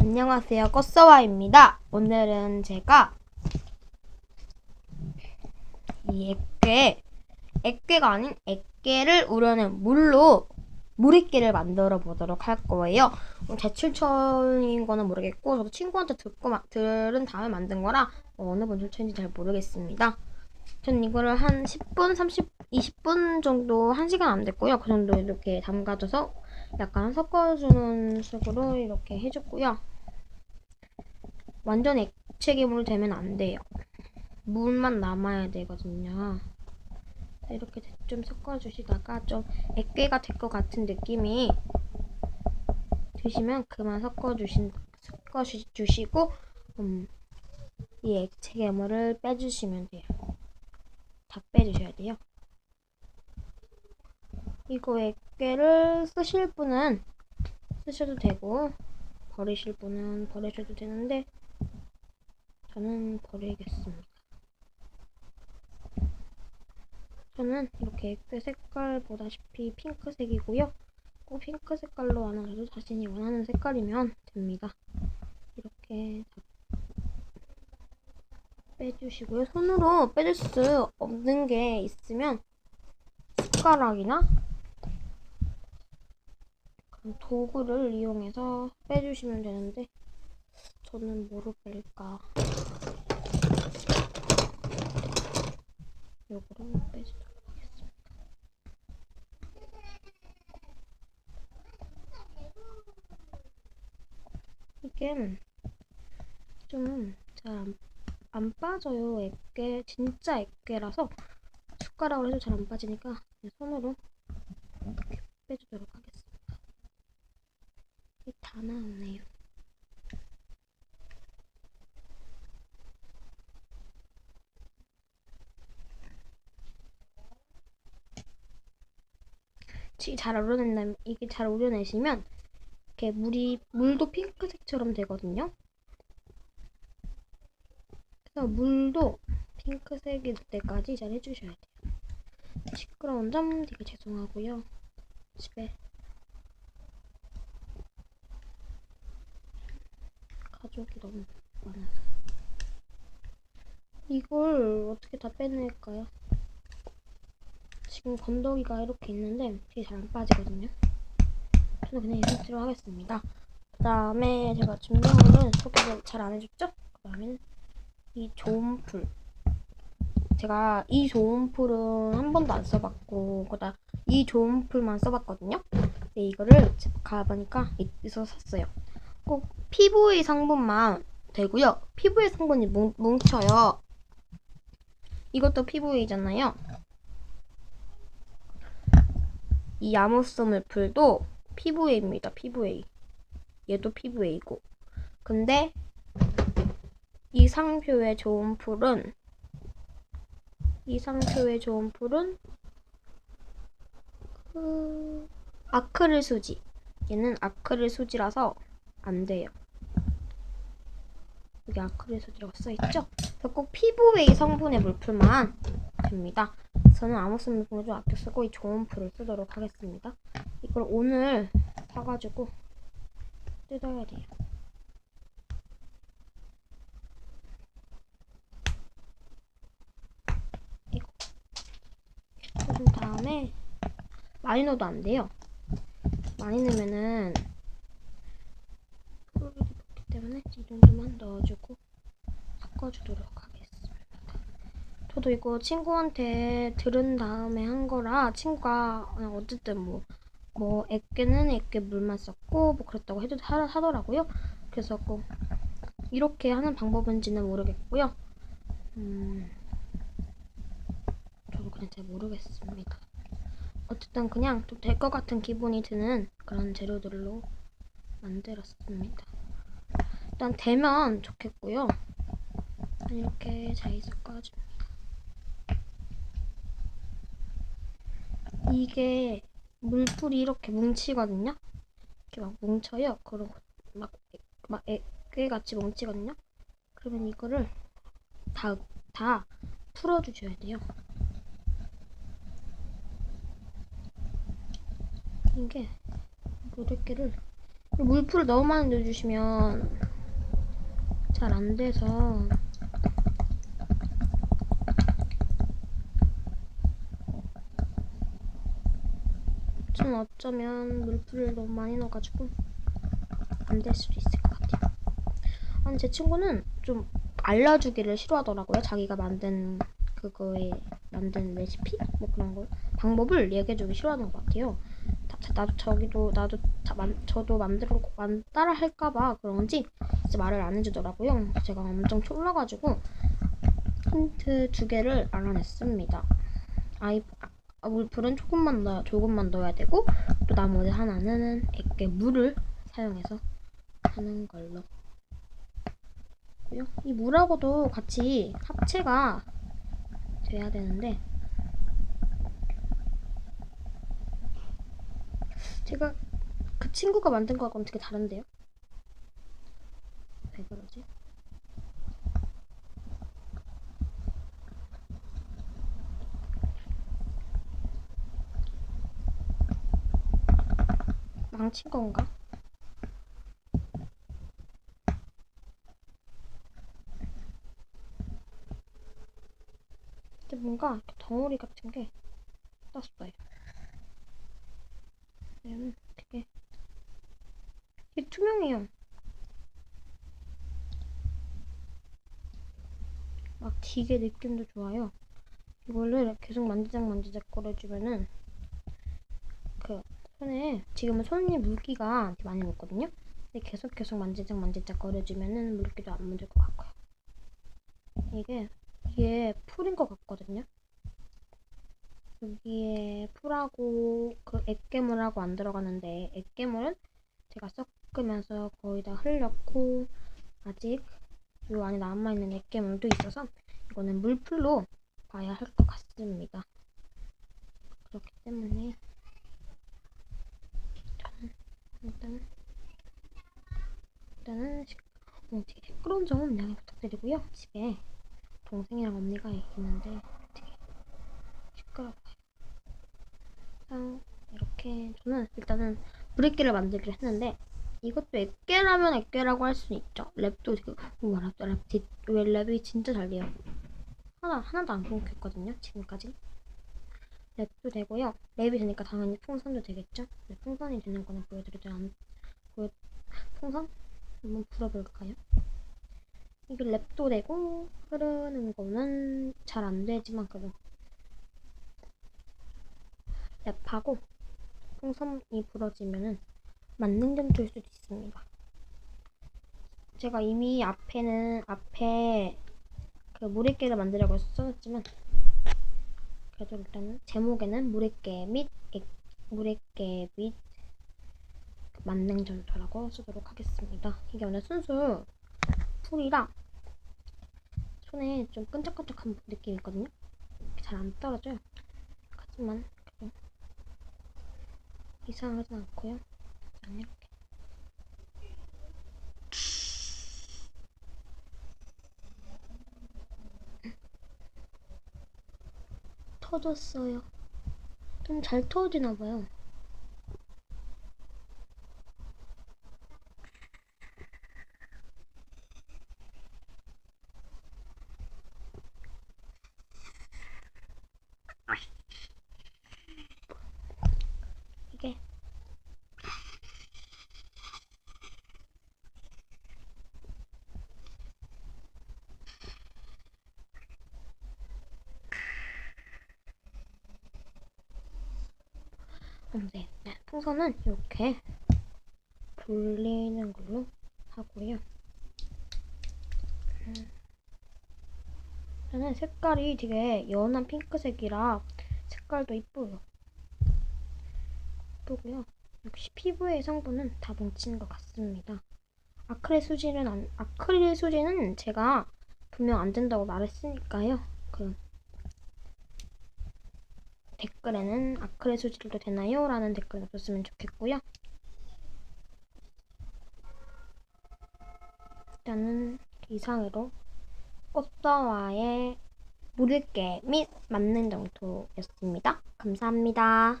안녕하세요. 꽃서와입니다. 오늘은 제가 이 액괴, 액괴가 아닌 액괴를 우려낸 물로 물액괴를 만들어 보도록 할 거예요. 어, 제 출처인 거는 모르겠고 저도 친구한테 듣고 마- 들은 다음에 만든 거라 어, 어느 분 출처인지 잘 모르겠습니다. 전 이거를 한 10분, 30, 20분 정도, 1시간 안 됐고요. 그 정도 이렇게 담가줘서 약간 섞어주는 식으로 이렇게 해줬고요. 완전 액체 괴물이 되면 안 돼요. 물만 남아야 되거든요. 이렇게 좀 섞어주시다가 좀 액괴가 될 것 같은 느낌이 드시면 그만 섞어주신 섞어주시고 음, 이 액체 괴물을 빼주시면 돼요. 다 빼주셔야 돼요. 이거 액괴를 쓰실 분은 쓰셔도 되고 버리실 분은 버리셔도 되는데 저는 버리겠습니다. 저는 이렇게 액괴 색깔 보다시피 핑크색이고요. 꼭 핑크 색깔로 안 하셔도 자신이 원하는 색깔이면 됩니다. 이렇게 다 빼주시고요. 손으로 빼줄 수 없는 게 있으면 숟가락이나 도구를 이용해서 빼주시면 되는데 저는 뭐로 뺄까? 요거로 빼주도록 하겠습니다. 이게 좀 잘안 안 빠져요. 액괴 진짜 액괴라서 숟가락으로 해도 잘 안 빠지니까 손으로 이렇게 빼주도록 하겠습니다. 이게 다 나왔네요. 잘 우려낸다면 이게 잘 우려내시면 이렇게 물이 물도 핑크색처럼 되거든요. 그래서 물도 핑크색이 될 때까지 잘 해주셔야 돼요. 시끄러운 점 되게 죄송하고요. 집에 가족이 너무 많아서 이걸 어떻게 다 빼낼까요? 지금 건더기가 이렇게 있는데 되게 잘 안 빠지거든요. 저는 그냥 이 상태로 하겠습니다. 그 다음에 제가 준비한 거는 소개를 잘 안 해줬죠? 그 다음에는 이 좋은 풀. 제가 이 좋은 풀은 한 번도 안 써봤고, 그다 이 좋은 풀만 써봤거든요. 근데 이거를 집 가보니까 있어서 샀어요. 꼭 피부의 성분만 되고요. 피부의 성분이 뭉, 뭉쳐요. 이것도 피부이잖아요. 이 야무스물 풀도 피부에입니다. 피부에. 얘도 피부에이고. 근데 이 상표의 좋은 풀은 이 상표의 좋은 풀은 그 아크릴 수지. 얘는 아크릴 수지라서 안 돼요. 여기 아크릴 수지라고 써 있죠? 그래서 꼭 피부웨이 성분의 물풀만 됩니다. 저는 아무슨 물품을 좀 아껴 쓰고 이 좋은 풀을 쓰도록 하겠습니다. 이걸 오늘 사가지고 뜯어야 돼요. 이거 뜯은 다음에 많이 넣어도 안 돼요. 많이 넣으면은 꿀이 붙기 때문에 이 정도만 넣어주고 섞어주도록 하겠습니다. 저도 이거 친구한테 들은 다음에 한 거라 친구가 어쨌든 뭐, 뭐, 액괴는 액괴 물만 썼고, 뭐, 그랬다고 해도 하, 하더라고요. 그래서 꼭, 이렇게 하는 방법인지는 모르겠고요. 음, 저도 그냥 잘 모르겠습니다. 어쨌든 그냥 좀 될 것 같은 기분이 드는 그런 재료들로 만들었습니다. 일단 되면 좋겠고요. 이렇게 잘 섞어줍니다. 이게 물풀이 이렇게 뭉치거든요. 이렇게 막 뭉쳐요. 그리고 막, 막 액괴 같이 뭉치거든요. 그러면 이거를 다, 다 풀어주셔야 돼요. 이게 물액괴를 물풀을 너무 많이 넣어주시면 잘 안 돼서 저는 어쩌면 물풀을 너무 많이 넣어가지고 안 될 수도 있을 것 같아요. 아니 제 친구는 좀 알려주기를 싫어하더라고요. 자기가 만든 그거에 만든 레시피 뭐 그런 거 방법을 얘기해주기 싫어하는 것 같아요. 나도 저기도 나도 자- 만- 저도 만들어 만 따라 할까봐 그런지 진짜 말을 안 해주더라고요. 제가 엄청 쫄라가지고 힌트 두 개를 알아냈습니다. 아이 아, 물풀은 조금만 넣어 조금만 넣어야 되고 또 나머지 하나는 액게 물을 사용해서 하는 걸로. 이 물하고도 같이 합체가 돼야 되는데 제가 그 친구가 만든 거하고는 되게 다른데요? 왜 그러지? 망친 건가? 근데 뭔가 덩어리 같은 게 떴어요. 얘는 되게 되게 투명해요. 막 되게 느낌도 좋아요. 이거를 계속 만지작 만지작 거려주면은 그 손에 지금은 손에 물기가 많이 묻거든요. 근데 계속 계속 만지작 만지작 거려주면은 물기도 안 묻을 것 같고요. 이게 이게 풀인 것 같거든요. 여기에 풀하고 그 액괴물하고 안 들어가는데 액괴물은 제가 섞으면서 거의 다 흘렸고 아직 요 안에 남아있는 액괴물도 있어서 이거는 물풀로 봐야 할 것 같습니다. 그렇기 때문에 저는 일단은 시, 어, 되게 시끄러운 점 양해 부탁드리고요. 집에 동생이랑 언니가 있는데 되게 시끄러워요. 아, 이렇게 저는 일단은 브레이크를 만들기로 했는데 이것도 액괴라면 액괴라고 할 수는 있죠. 랩도 되게 우와 랩, 랩, 디- 왜 랩이 진짜 잘 돼요. 하나 하나도 안 끊겼거든요. 지금까지. 랩도 되고요. 랩이 되니까 당연히 풍선도 되겠죠. 네, 풍선이 되는 거는 보여드리지 않. 보여 풍선 한번 불어볼까요? 이게 랩도 되고 흐르는 거는 잘 안 되지만 그래도 랩하고 풍선이 불어지면은 만능점토일 수도 있습니다. 제가 이미 앞에는 앞에 그 물의깨를 만들려고 써놨지만 그래도 일단은 제목에는 물의깨 및 액, 물의깨 및 만능점토라고 쓰도록 하겠습니다. 이게 오늘 순수 풀이라 손에 좀 끈적끈적한 느낌이 있거든요. 잘 안 떨어져요. 하지만 이상하진 않고요. 그냥 이렇게. 터졌어요. 좀 잘 터지나 봐요. 이게 음, 네, 네. 풍선은 이렇게 돌리는 걸로 하고요. 음. 저는 색깔이 되게 연한 핑크색이라 색깔도 이뻐요. 이쁘고요. 역시 피부의 성분은 다 뭉치는 것 같습니다. 아크릴 수지는 안, 아크릴 수지는 제가 분명 안 된다고 말했으니까요. 그 댓글에는 아크릴 수질도 되나요? 라는 댓글 넣었으면 좋겠고요. 일단은 이상으로 꽃다와의 물을게 및 맞는 정도였습니다. 감사합니다.